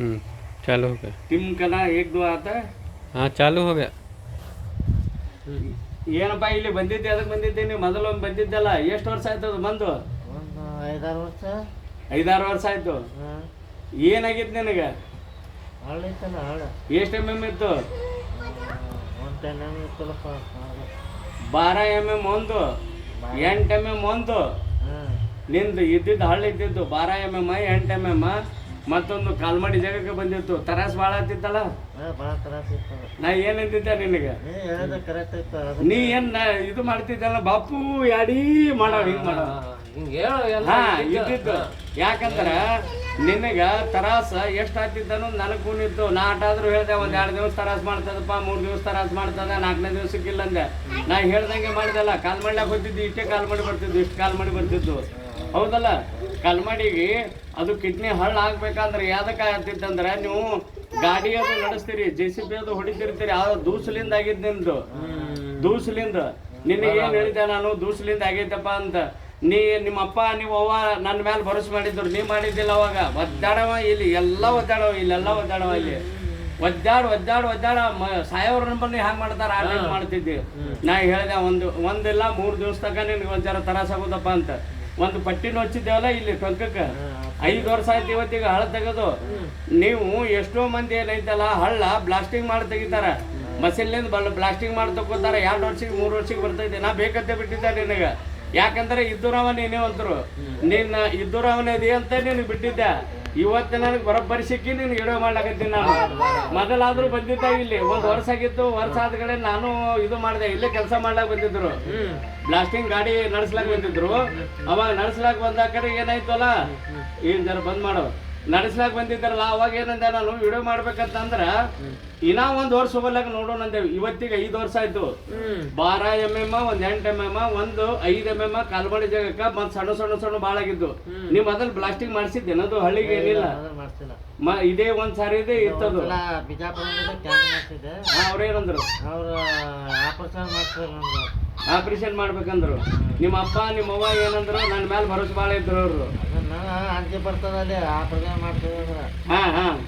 हम्म चालू हो गया टिम कना एक दो आता हाँ चालू हो गया ಏನಪ್ಪ ಇಲ್ಲಿ ಬಂದಿದ್ದೆ ಅದಕ್ಕೆ ಬಂದಿದ್ದೆ ನೀವು ಮೊದಲೊಮ್ಮೆ ಬಂದಿದ್ದಲ್ಲ ಎಷ್ಟು ವರ್ಷ ಆಯ್ತು ಅದು ಬಂದು ಒಂದು ಐದಾರು ವರ್ಷ ಐದಾರು ವರ್ಷ ಆಯ್ತು ಹಾಂ ಏನಾಗಿತ್ತು ನಿನಗೆ ಹಳ್ಳಿ ಐತಲ್ಲ ಹಳ್ಳ ಎಷ್ಟು ಎಮ್ ಎಮ್ ಇತ್ತು ಒಂದು ಟೆನ್ ಎಮ್ ಇತ್ತಲ್ಲಪ್ಪ ಬಾರ ಎಮ್ ಎಮ್ ಒಂದು ಎಂಟು ಎಮ್ ಎಮ್ ಒಂದು ಹಾಂ ನಿಂದು ಇದ್ದಿದ್ದು ಹಳ್ಳಿ ಇದ್ದಿದ್ದು ಬಾರ ಎಮ್ ಎಮ್ ಎಂಟು ಎಮ್ ಎಮ್ ಮತ್ತೊಂದು ಕಾಲ್ಮಡಿ ಜಾಗಕ್ಕೆ ಬಂದಿತ್ತು ತರಾಸ್ ಭಾಳ ಆತಿತ್ತಲ್ಲ ಹಾಂ ಭಾಳ ತ್ರಾಸ ಇತ್ತು. ನಾ ಏನಂತಿದ್ದೆ ನಿನಗೆ? ನೀ ಹೇಳೋದು ಕರೆಕ್ಟ್ ಇತ್ತು. ಅದು ನೀ ಏನ್ ನಾ ಇದು ಮಾಡ್ತಿದ್ದಲ್ಲ? ಬಾಪು ಯಾಡಿ ಮಾಡೋ ಹಿಂಗ್ ಮಾಡೋ ಹಾ ಇದ್ದಿದ್ದು. ಯಾಕಂದ್ರ ನಿನಗ ತರಾಸ ಎಷ್ಟ್ ಆಗ್ತಿದ್ದ ಅನ್ನೋದು ನನಗ್ ಕೂನಿತ್ತು ನಾ ಆಟಾದ್ರೂ ಹೇಳ್ದೆ ಒಂದ್ ಎರಡ್ ದಿವಸ ತರಾಸ್ ಮಾಡ್ತದಪ್ಪ ಮೂರ್ ದಿವಸ ತರಾಸ್ ಮಾಡ್ತದ ನಾಲ್ಕನೇ ದಿವಸಕ್ಕಿಲ್ಲ ಅಂದೆ. ನಾ ಹೇಳ್ದಂಗೆ ಮಾಡಿದಲ್ಲ ಕಾಲ್ ಮಾಡ್ಲಾಕ್ ಹೋಗ್ತಿದ್ದು ಇಷ್ಟೇ ಕಾಲ್ ಮಾಡಿ ಬರ್ತಿದ್ದು ಇಷ್ಟು ಕಾಲ್ ಮಾಡಿ ಬರ್ತಿದ್ದು ಹೌದಲ್ಲ? ಕಲ್ಮಡಿಗೆ ಅದು ಕಿಡ್ನಿ ಹಳ್ಳ ಆಗ್ಬೇಕಂದ್ರೆ ಯಾವ್ದಕ್ಕೆ ಆಗ್ತಿತ್ತಂದ್ರೆ ನೀವು ಗಾಡಿ ಅದು ನಡೆಸ್ತೀರಿ ಜೆ ಸಿ ಬಿ ಅದು ಹೊಡಿತಿರ್ತೀರಿ ಆ ದೂಸಲಿಂದ ಆಗಿದ್ ನಿಮ್ದು ದೂಸಲಿಂದ. ನಿನಗೆ ಏನ್ ಹೇಳಿದೆ ನಾನು? ದೂಸಲಿಂದ ಆಗೈತಪ್ಪ ಅಂತ. ನೀ ನಿಮ್ಮ ಅಪ್ಪ ನೀವು ಅವ್ವ ನನ್ನ ಮೇಲೆ ಭರೋಸೆ ಮಾಡಿದ್ರು ನೀ ಮಾಡಿದ್ದಿಲ್ಲ ಅವಾಗ. ಒದ್ದಾಡವ ಇಲ್ಲಿ ಎಲ್ಲ ಒದ್ದಾಡವ ಇಲ್ಲೆಲ್ಲ ಒದ್ದಾಡವ ಇಲ್ಲಿ. ಒದ್ದಾಡ್ ಒದ್ದಾಡ್ ಒದ್ದಾಡ ಸಾಯೋರ್ ನಂಬರ್ ಹ್ಯಾಂಗ ಮಾಡ್ತಾರ? ಆ ಮಾಡ್ತಿದ್ದೆ. ನಾ ಹೇಳ್ದೆ ಒಂದು ಒಂದಿಲ್ಲ ಮೂರ್ ದಿವಸ ತನಕ ನಿನ್ಗೆ ಒಂದ್ ಜರ ತರಾಸ ಆಗೋದಪ್ಪ ಅಂತ. ಒಂದು ಪಟ್ಟಿನ ಹಚ್ಚಿದ್ದೇವಲ್ಲ ಇಲ್ಲಿ ಟೊಂಕಕ್ಕೆ ಐದು ವರ್ಷ ಆಯ್ತು ಇವತ್ತಿಗೆ ಹಳ ತೆಗೆದು. ನೀವು ಎಷ್ಟೋ ಮಂದಿ ಏನೈತಲ್ಲ ಹಳ್ಳ ಬ್ಲಾಸ್ಟಿಂಗ್ ಮಾಡಿ ತೆಗಿತಾರ. ಮಸಿಲಿಂದ ಬಲ್ ಬ್ಲಾಸ್ಟಿಂಗ್ ಮಾಡಿ ತಗೋತಾರ ಎರಡು ವರ್ಷಕ್ಕೆ ಮೂರು ವರ್ಷಕ್ಕೆ ಬರ್ತೈತೆ ನಾ ಬೇಕಂತ ಬಿಟ್ಟಿದ್ದೆ ನಿನಗೆ. ಯಾಕಂದ್ರೆ ಇದ್ದೂರವ ನೀನೇ ಅಂತರು ನಿನ್ನ ಇದ್ದೂರವನ ಇದೆಯಂತ ನಿನಗೆ ಬಿಟ್ಟಿದ್ದೆ. ಇವತ್ತು ನನಗೆ ಬರೋಬ್ಬರಿ ಸಿಕ್ಕಿ ನಿನ್ಗೆ ವಿಡಿಯೋ ಮಾಡ್ಲಾಕತ್ತೀನಿ ನಾನು. ಮೊದಲಾದ್ರೂ ಬಂದಿದ್ದ ಇಲ್ಲಿ. ಒಂದು ವರ್ಷ ಆಗಿತ್ತು ವರ್ಷ ಆದ ಕಡೆ ನಾನು ಇದು ಮಾಡಿದೆ ಇಲ್ಲೇ ಕೆಲಸ ಮಾಡ್ಲಾಕ ಬಂದಿದ್ರು. ಬ್ಲಾಸ್ಟಿಂಗ್ ಗಾಡಿ ನಡೆಸ್ಲಾಕ ಬಂದಿದ್ರು. ಅವಾಗ ನಡೆಸ್ಲಾಕ ಬಂದ ಕಡೆ ಏನಾಯ್ತಲ್ಲ ಏನ್ ಜರ ಬಂದ್ ಮಾಡು. ನಡೆಸ್ಲಾಕ ಬಂದಿದ್ದಾರಲ್ಲ ಅವಾಗ ಏನಂದೆ ನಾನು ವಿಡಿಯೋ ಮಾಡ್ಬೇಕಂತಂದ್ರ ಇನ್ನ ಒಂದ್ ವರ್ಷ ಹೋಗ್ಲಾಕ ನೋಡೋಣ ಅಂದೇವಿ. ಇವತ್ತಿಗೆ ಐದು ವರ್ಷ ಆಯ್ತು. ಬಾರ ಎಂ ಎಂ ಒಂದ್ ಎಂಟ್ ಎಂ ಎಂ ಒಂದು ಐದ್ ಎಂ ಎಂ ಕಾಲ್ಮಡಿ ಜಾಗಕ್ಕ ಮತ್ ಸಣ್ಣ ಸಣ್ಣ ಸಣ್ಣ ಬಾಳ ಆಗಿದ್ದು. ನೀವ್ ಅದ್ರಲ್ಲಿ ಬ್ಲಾಸ್ಟಿಂಗ್ ಮಾಡಿಸಿದ್ದೇನದು ಹಳ್ಳಿಗೆ ಏನಿಲ್ಲ. ಇದೇ ಒಂದ್ ಸಾರಿ ಇದೆ ಇತ್ತದು. ಅವ್ರೇನಂದ್ರು ಅವ್ರು ಆಪರೇಷನ್ ಮಾಡ್ಬೇಕಂದ್ರು. ನಿಮ್ಮ ಅಪ್ಪ ನಿಮ್ಮ ಅವ್ವ ಏನಂದ್ರು ನನ್ನ ಮೇಲೆ ಭರೋಸೆ ಭಾಳ ಇದ್ರು ಅವರು. ಅದನ್ನ ಬರ್ತದೆ ಆಪರೇಷನ್ ಮಾಡ್ತೀವಿ ಅಂದ್ರೆ. ಹಾ ಹಾ.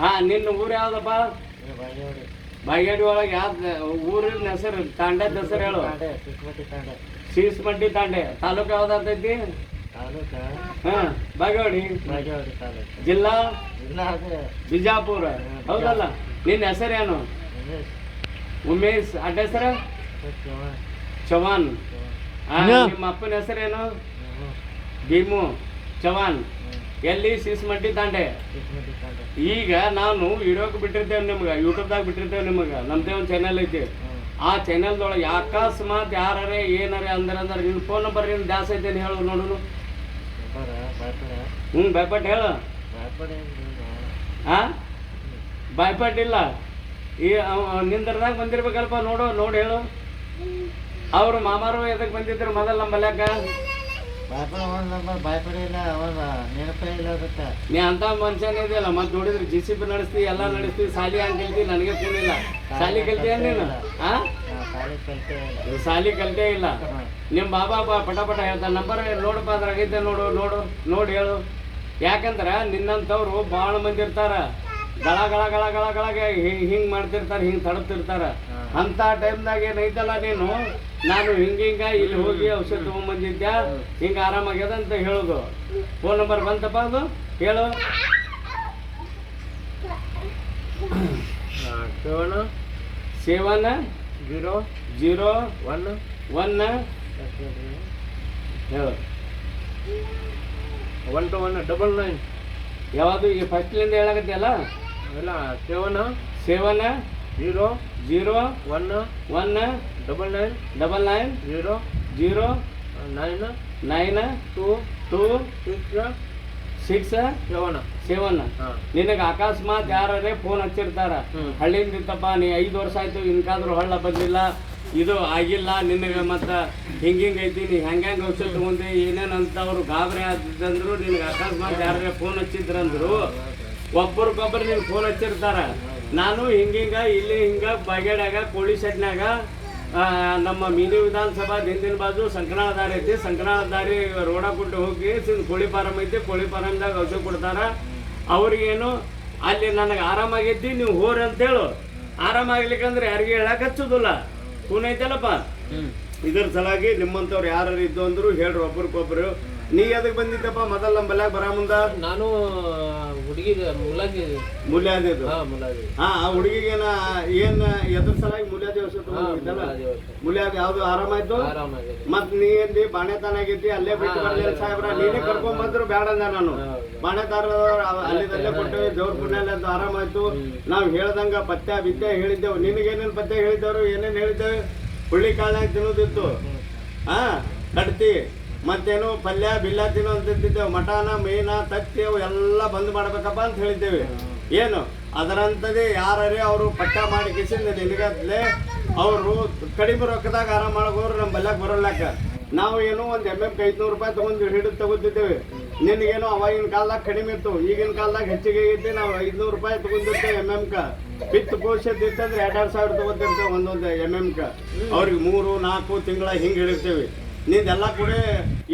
ಹಾ ನಿನ್ನ ಊರು ಯಾವ್ದಪ್ಪ? ಬಾಗೇಡಿ ಒಳಗೆ ಯಾವ್ದು ಊರಿನ ಹೆಸರು ತಾಂಡೆ ಹೆಸರು ಹೇಳು. ತಾಂಡೆ ಚಿಕ್ಕಮಟ್ಟಿ ತಾಂಡೆ. ತಾಲೂಕು ಯಾವ್ದಾಗ್ತೈತಿ ಬಾಗೇವಾಡಿ. ಜಿಲ್ಲಾ? ಬಿಜಾಪುರ. ಹೌದಲ್ಲ. ನಿನ್ನ ಹೆಸರೇನು? ಉಮೇಶ್ ಅಡ್ಡ ಹೆಸರು. ಚವಾನ್ ನಿಮ್ಮ ಅಪ್ಪನ ಹೆಸರೇನು. ಭೀಮು. ಚವಾನ್. ಎಲ್ಲಿ? ಮಟ್ಟಿ ತಾಂಡೆ. ಈಗ ನಾನು ವಿಡಿಯೋಕ್ಕೆ ಬಿಟ್ಟಿರ್ತೇವೆ ನಿಮ್ಗೆ ಯೂಟ್ಯೂಬ್ದಾಗ ಬಿಟ್ಟಿರ್ತೇವೆ ನಿಮಗೆ. ನಮ್ದೇ ಒಂದು ಚಾನಲ್ ಐತಿ. ಆ ಚಾನಲ್ದೊಳಗೆ ಅಕಸ್ಮಾತ್ ಯಾರೇ ಏನಾರೇ ಅಂದ್ರೆ ಅಂದ್ರೆ ನಿನ್ನ ಫೋನ್ ನಂಬರ್ ಏನು ದಾಸ ಐತೆ ಹೇಳು ನೋಡು ಬರ ಭಯಪಡ ಹ್ಞೂ ಭಯಪಟ್ಟು ಹೇಳು ಹಾಂ ಹಾ ಭಯಪಟ್ಟಿಲ್ಲ. ಈ ನಿಂದ್ರದಾಗ ಬಂದಿರ್ಬೇಕಲ್ಪ ನೋಡು ನೋಡಿ ಹೇಳು. ಅವ್ರು ಮಾಮಾರು ಎದಕ್ಕೆ ಬಂದಿದ್ರು ಮೊದಲು ನಮ್ಮ ಮಲ್ಯಾಕ ನೀ ಅಂತ ಮನುಷ್ಯನೇ ಇದೆಯಲ್ಲ ಮತ್ತೆ ನೋಡಿದ್ರೆ ಜಿ ಸಿ ಬಿ ನಡೆಸ್ತಿ ಎಲ್ಲ ನಡೆಸ್ತಿ ಸಾಲಿ ಹಂಗೆ ಕಲ್ತಿ ನನಗೆ ಕೂನಿಲ್ಲ ಸಾಲಿ ಕಲ್ತಿ ನೀನು? ಹಾ ಸಾಲಿ ಕಲ್ತೇ ಇಲ್ಲ. ನಿಮ್ಮ ಬಾಬಾ ಬಾ ಪಟ ಪಟ ಹೇಳ್ತಾನೆ ನಂಬರ್ ನೋಡಪ್ಪ ಅದ್ರಾಗೈತೆ ನೋಡು ನೋಡು ನೋಡಿ ಹೇಳು. ಯಾಕಂದ್ರ ನಿನ್ನಂಥವ್ರು ಭಾಳ ಮಂದಿ ಇರ್ತಾರ. ಗಳ ಗಳ ಗಳ ಗಳ ಗಳಗೆ ಹಿಂಗ್ ಹಿಂಗ್ ಮಾಡ್ತಿರ್ತಾರ ಹಿಂಗ್ ತಡಪ್ತಿರ್ತಾರ ಅಂತ ಟೈಮ್ದಾಗ ಏನೈತಲ್ಲ ನೀನು? ನಾನು ಹಿಂಗ ಹಿಂಗ ಇಲ್ಲಿ ಹೋಗಿ ಔಷಧ ತಗೊಂಡ್ಬಂದಿದ್ದ ಹಿಂಗ ಆರಾಮಾಗ್ಯದ ಅಂತ ಹೇಳುದು. ಫೋನ್ ನಂಬರ್ ಬಂತಪ್ಪ ಅದು? ಹೇಳು. Seven seven. Zero. Zero. One. One. ಹೇಳು. One two one double nine. ಯಾವುದು ಈ ಫಸ್ಟ್ಲಿಂದ ಹೇಳಕತ್ತಿಯಲ್ಲ ಇಲ್ಲ seven seven zero zero one one double nine double nine zero zero nine nine two two six six seven seven ನಿನಗೆ ಅಕಸ್ಮಾತ್ ಯಾರೇ phone ಹಚ್ಚಿರ್ತಾರ. ಹಳ್ಳಿಂದ ಹಳ್ಳಿಯಿಂದ ಇತ್ತಪ್ಪ ನೀ ಐದು ವರ್ಷ ಆಯ್ತು ಇನ್ಕಾದ್ರೂ ಹಳ್ಳ ಬಂದಿಲ್ಲ. ಇದು ಆಗಿಲ್ಲ ನಿನಗೆ ಮತ್ತು ಹಿಂಗ ಹಿಂಗ ಐತಿ ನೀ ಹೆಂಗೆ ಹೆಂಗೆ ಔಷಧ ತಗೊಂಡಿ ಏನೇನು ಅಂತ ಅವರು ಗಾಬರಿ ಆದಂದ್ರು ನಿನಗೆ ಅಕಸ್ಮಾತ್ ಯಾರೇ ಫೋನ್ ಹಚ್ಚಿದ್ರಂದ್ರು ಒಬ್ಬರಿಗೊಬ್ಬರು ನಿಮ್ಗೆ ಫೋನ್ ಹಚ್ಚಿರ್ತಾರ. ನಾನು ಹಿಂಗಿಂಗ ಇಲ್ಲಿ ಹಿಂಗ ಬಾಗೇಡ್ಯಾಗ ಕೋಳಿ ಶೆಟ್ನಾಗ ನಮ್ಮ ಮಿನಿ ವಿಧಾನಸಭಾ ಹಿಂದಿನ ಬಾಜು ಸಂಕನಾಳ ದಾರಿ ಐತಿ. ಸಂಕನಾಳ ದಾರಿ ರೋಡ ಕೊಟ್ಟು ಹೋಗಿ ಕೋಳಿ ಫಾರಮ್ ಐತಿ. ಕೋಳಿ ಫಾರಮ್ದಾಗ ಔಷಧ ಕೊಡ್ತಾರ. ಅವ್ರಿಗೇನು ಅಲ್ಲಿ ನನಗೆ ಆರಾಮಾಗೈತಿ ನೀವು ಹೋರಿ ಅಂತೇಳು. ಆರಾಮಾಗ್ಲಿಕ್ಕಂದ್ರೆ ಯಾರಿಗೆ ಹೇಳಕ್ ಹಚ್ಚುದಿಲ್ಲ. ಫೋನ್ ಐತಲ್ಲಪ್ಪ. ಇದ್ರ ಸಲಾಗಿ ನಿಮ್ಮಂಥವ್ರು ಯಾರು ಇದ್ದು ಅಂದ್ರು ಹೇಳ್ರಿ ಒಬ್ರಿಗೊಬ್ರು ನೀ ಅದಕ್ಕೆ ಬಂದಿದ್ದಪ್ಪ? ಮೊದಲ ನಮ್ಮ ಬಲ್ಯಾಗ ಬರ ಮುಂದ. ನಾನು ಹುಡುಗಿ ಮುಲಾಗಿ ಮುಲ್ಯಾದಿ ಹಾ ಆ ಹುಡುಗಿಗೇನ ಏನ್ ಎದ್ರ ಸಲಾಗಿ ಮುಲ್ಯಾದಿ ಔಷಧ. ಮೂಲ್ಯಾದ ಯಾವ್ದು ಆರಾಮಾಯ್ತು ಆಯ್ತು ಮತ್ ನೀ ಎಲ್ಲಿ ಬಾಣೆತಾನಾಗಿದ್ದಿ ಅಲ್ಲೇ ಬಿಟ್ಟು ಬರ್ಲಿಲ್ಲ ಸಾಹೇಬ್ರ. ನೀನೇ ಕರ್ಕೊಂಡ್ ಬಂದ್ರು ಬೇಡ ಅಂದ ನಾನು. ಬಾಣೆತಾರ ಅಲ್ಲಿದಲ್ಲೇ ಕೊಟ್ಟು ದೇವ್ರ ಪುಣ್ಯ ಅಂತ ಆರಾಮಾಯ್ತು ನಾವ್ ಹೇಳ್ದಂಗ ಪತ್ಯ ವಿದ್ಯೆ ಹೇಳಿದ್ದೆವು. ನಿನಗೇನೇನ್ ಪತ್ತೆ ಹೇಳಿದ್ದವ್ರು ಏನೇನ್ ಹೇಳಿದ್ದೇವೆ? ಹುಳ್ಳಿ ಕಾಳಾಗಿ ತಿನ್ನೋದಿತ್ತು. ಹಾ ಕಡ್ತಿ ಮತ್ತೇನು ಪಲ್ಯ, ಬಿಲ್ಲ ತಿನ್ನೋ ಅಂತಿದ್ದೇವೆ ಮಟನ, ಮೀನ, ತತ್ತಿ ಅವು ಎಲ್ಲ ಬಂದ್ ಮಾಡ್ಬೇಕಪ್ಪ ಅಂತ ಹೇಳಿದ್ದೇವೆ. ಏನು? ಅದರಂತದೇ ಯಾರೇ ಅವರು ಪಟ್ಟ ಮಾಡಿ ಕಿಸಿಂದ ನಿನಗತ್ಲೆ ಅವರು ಕಡಿಮೆ ರೊಕ್ಕದಾಗ ಆರಾಮ ಮಾಡೋರು ನಮ್ಮ ಬಲ್ಯಾಗ ಬರೋಲ್ಲಕ್ಕ ನಾವು ಏನೋ ಒಂದು ಎಂ ಎಂ ಐದ್ನೂರು ರೂಪಾಯಿ ತಗೊಂಡು ಹಿಡಿದು ತಗೋತಿದ್ದೇವೆ ನಿನಗೇನೋ ಅವಾಗಿನ ಕಾಲದಾಗ ಕಡಿಮೆ ಇತ್ತು, ಈಗಿನ ಕಾಲದಾಗ ಹೆಚ್ಚಿಗೆ ಐತಿ ನಾವು ಐದ್ನೂರು ರೂಪಾಯಿ ತಗೊಂಡಿರ್ತೇವೆ ಎಂ ಎಂ ಕ ಬಿತ್ತು ಕೋಶದ ಇತ್ತಂದ್ರೆ ಎರಡು ಸಾವಿರ ತಗೋತಿರ್ತೇವೆ ಒಂದೊಂದು ಎಂ ಎಂ ಅವ್ರಿಗೆ ಮೂರು, ನಾಲ್ಕು ತಿಂಗಳ ಹಿಂಗೆ ಹೇಳಿರ್ತೇವೆ. ನಿಂದೆಲ್ಲ ಕೂಡ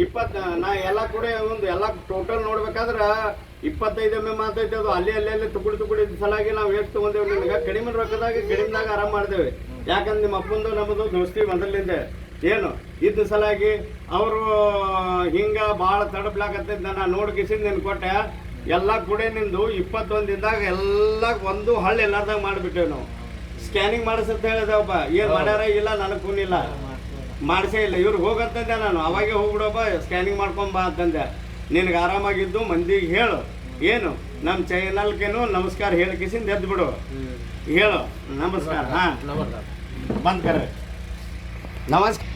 ಇಪ್ಪತ್ತು ನಾ ಎಲ್ಲ ಕೂಡ ಒಂದು ಎಲ್ಲ ಟೋಟಲ್ ನೋಡ್ಬೇಕಾದ್ರೆ ಇಪ್ಪತ್ತೈದು ಎಂ ಮಾತೈತೆ ಅದು. ಅಲ್ಲಿ ಅಲ್ಲಿ ಅಲ್ಲಿ ತುಕುಡಿ ತುಕುಡಿ ಸಲಾಗಿ ನಾವು ಎಷ್ಟು ತೊಗೊಂಡೇವೆ ನಿನಗೆ ಕಡಿಮೆ ರೊಕ್ಕದಾಗ ಕಡಿಮೆದಾಗ ಆರಾಮ ಮಾಡ್ದೇವೆ ಯಾಕಂದ್ರೆ ನಿಮ್ಮ ಅಪ್ಪಂದು ನಮ್ಮದು ದೋಸ್ತಿ ಮೊದಲಿಂದ ಏನು? ಇದ್ದ ಸಲಾಗಿ ಅವರು ಹಿಂಗ ಭಾಳ ತಡಬ್ಲಾಕತ್ತಿದ್ದ ನಾನು ನೋಡಿ ಕಿಸಿಂದ ನಿನ್ ಕೊಟ್ಟೆ. ಎಲ್ಲ ಕೂಡ ನಿಂದು ಇಪ್ಪತ್ತೊಂದು ದಿನದಾಗ ಎಲ್ಲ ಒಂದು ಹಳ್ಳಿ ಎಲ್ಲಾರ್ದಾಗ ಮಾಡಿಬಿಟ್ಟೇವೆ ನಾವು. ಸ್ಕ್ಯಾನಿಂಗ್ ಮಾಡಿಸಂತ ಒಬ್ಬ ಏನು ಮಾಡ್ಯಾರ? ಇಲ್ಲ ನನಗೆ ಕೂನಿಲ್ಲ. ಮಾಡಿಸೇ ಇಲ್ಲ. ಇವ್ರಿಗೆ ಹೋಗಂತಂದೆ ನಾನು. ಅವಾಗೆ ಹೋಗ್ಬಿಡಪ್ಪ ಸ್ಕ್ಯಾನಿಂಗ್ ಮಾಡ್ಕೊಂಬಾ ಅಂತಂದೆ. ನಿನಗೆ ಆರಾಮಾಗಿದ್ದು ಮಂದಿಗೆ ಹೇಳು. ಏನು? ನಮ್ಮ ಚೈನಲ್ಗೇನು ನಮಸ್ಕಾರ ಹೇಳಿಕಿಸಿಂದ ಎದ್ದು ಬಿಡು. ಹೇಳು. ನಮಸ್ಕಾರ. ಹಾಂ. ನಮಸ್ಕಾರ. ಬಂದ್ ಕರೆ. ನಮಸ್ಕಾರ